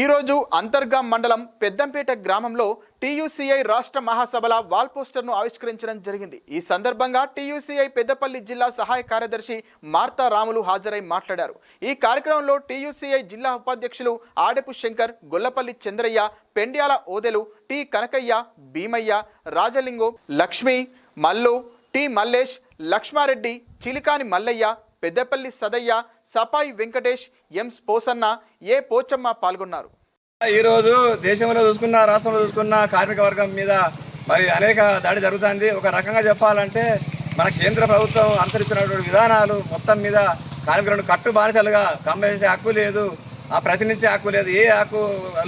ఈరోజు అంతర్గాం మండలం పెద్దంపేట గ్రామంలో టీయూసీఐ రాష్ట్ర మహాసభల వాల్ పోస్టర్ను ఆవిష్కరించడం జరిగింది. ఈ సందర్భంగా టీయూసీఐ పెద్దపల్లి జిల్లా సహాయ కార్యదర్శి మార్తా రాములు హాజరై మాట్లాడారు. ఈ కార్యక్రమంలో టీయూసీఐ జిల్లా ఉపాధ్యక్షులు Adepu Shankar Gollapalli Chandraiah Pendyala Odelu T Kanakaiah Bheemaiah Rajalingu Lakshmi Mallu T Mallesh Lakshmareddy Chilikani Mallaiah Peddapalli Sadaiah Sapai Venkatesh M Posanna A Pochamma పాల్గొన్నారు? ఈరోజు దేశంలో చూసుకున్న రాష్ట్రంలో చూసుకున్న కార్మిక వర్గం మీద మరి అనేక దాడి జరుగుతుంది. ఒక రకంగా చెప్పాలంటే మన కేంద్ర ప్రభుత్వం అనుసరిస్తున్నటువంటి విధానాలు మొత్తం మీద కార్మికులను కట్టు బానిసలుగా కమ్మేసే హక్కు లేదు. ఆ ప్రతినిధే హక్కు లేదు. ఏ హక్కు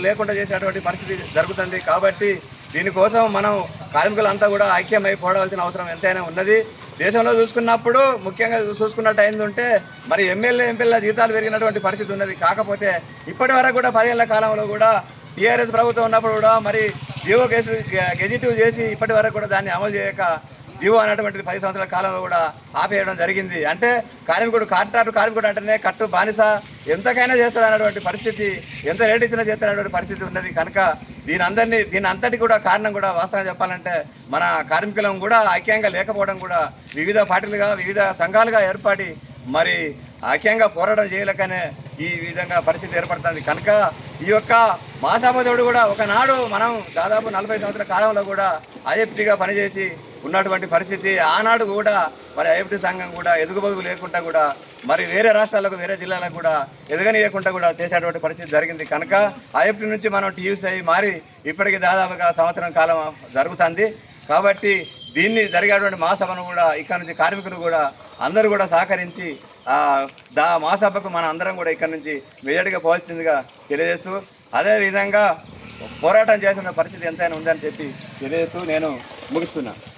లేకుండా చేసేటువంటి పరిస్థితి జరుగుతుంది. కాబట్టి దీనికోసం మనం కార్మికులంతా కూడా ఐక్యమై పోవడాల్సిన అవసరం ఎంతైనా ఉన్నది. దేశంలో చూసుకున్నప్పుడు ముఖ్యంగా చూసుకున్నట్టు అయింది ఉంటే మరి ఎమ్మెల్యే ఎంపీల జీతాలు పెరిగినటువంటి పరిస్థితి ఉన్నది. కాకపోతే ఇప్పటి వరకు కూడా పదేళ్ళ కాలంలో కూడా టీఆర్ఎస్ ప్రభుత్వం ఉన్నప్పుడు కూడా మరి జీవో కేసు గెజిటివ్ చేసి ఇప్పటి వరకు కూడా దాన్ని అమలు చేయక జీవో అనేటువంటిది పది సంవత్సరాల కాలంలో కూడా ఆపేయడం జరిగింది. అంటే కార్మికుడు కాంట్రాక్టు కార్మికుడు అంటేనే కట్టు బానిస. ఎంతకైనా చేస్తాడు అనేటువంటి పరిస్థితి ఎంత రేటు ఇచ్చినా చేస్తాడనేటువంటి పరిస్థితి ఉన్నది. కనుక దీని అందరినీ దీని అంతటి కూడా కారణం కూడా వాస్తవంగా చెప్పాలంటే మన కార్మికులం కూడా ఐక్యంగా లేకపోవడం కూడా వివిధ పార్టీలుగా వివిధ సంఘాలుగా ఏర్పడి మరి ఐక్యంగా పోరాటం చేయలేకనే ఈ విధంగా పరిస్థితి ఏర్పడుతుంది. కనుక ఈ యొక్క మహాసభోదరుడు కూడా ఒకనాడు మనం దాదాపు నలభై సంవత్సరాల కాలంలో కూడా ఐఎఫ్టీగా పనిచేసి ఉన్నటువంటి పరిస్థితి ఆనాడు కూడా మరి ఐఎఫ్టీ సంఘం కూడా ఎదుగుబదుగు లేకుండా కూడా మరి వేరే రాష్ట్రాలకు వేరే జిల్లాలకు కూడా ఎదగనీయకుండా కూడా చేసేటువంటి పరిస్థితి జరిగింది. కనుక ఐఎఫ్టీ నుంచి మనం టీయూసీ మారి ఇప్పటికి దాదాపుగా సంవత్సరం కాలం జరుగుతుంది. కాబట్టి దీన్ని జరిగేటువంటి మహాసభను కూడా ఇక్కడ నుంచి కార్మికులు కూడా అందరూ కూడా సహకరించి దా మహాసభకు మన అందరం కూడా ఇక్కడ నుంచి మెజార్టీగా పోవాల్సిందిగా తెలియజేస్తూ అదేవిధంగా పోరాటం చేసిన పరిస్థితి ఎంతైనా ఉందని చెప్పి తెలియజేస్తూ నేను ముగిస్తున్నా.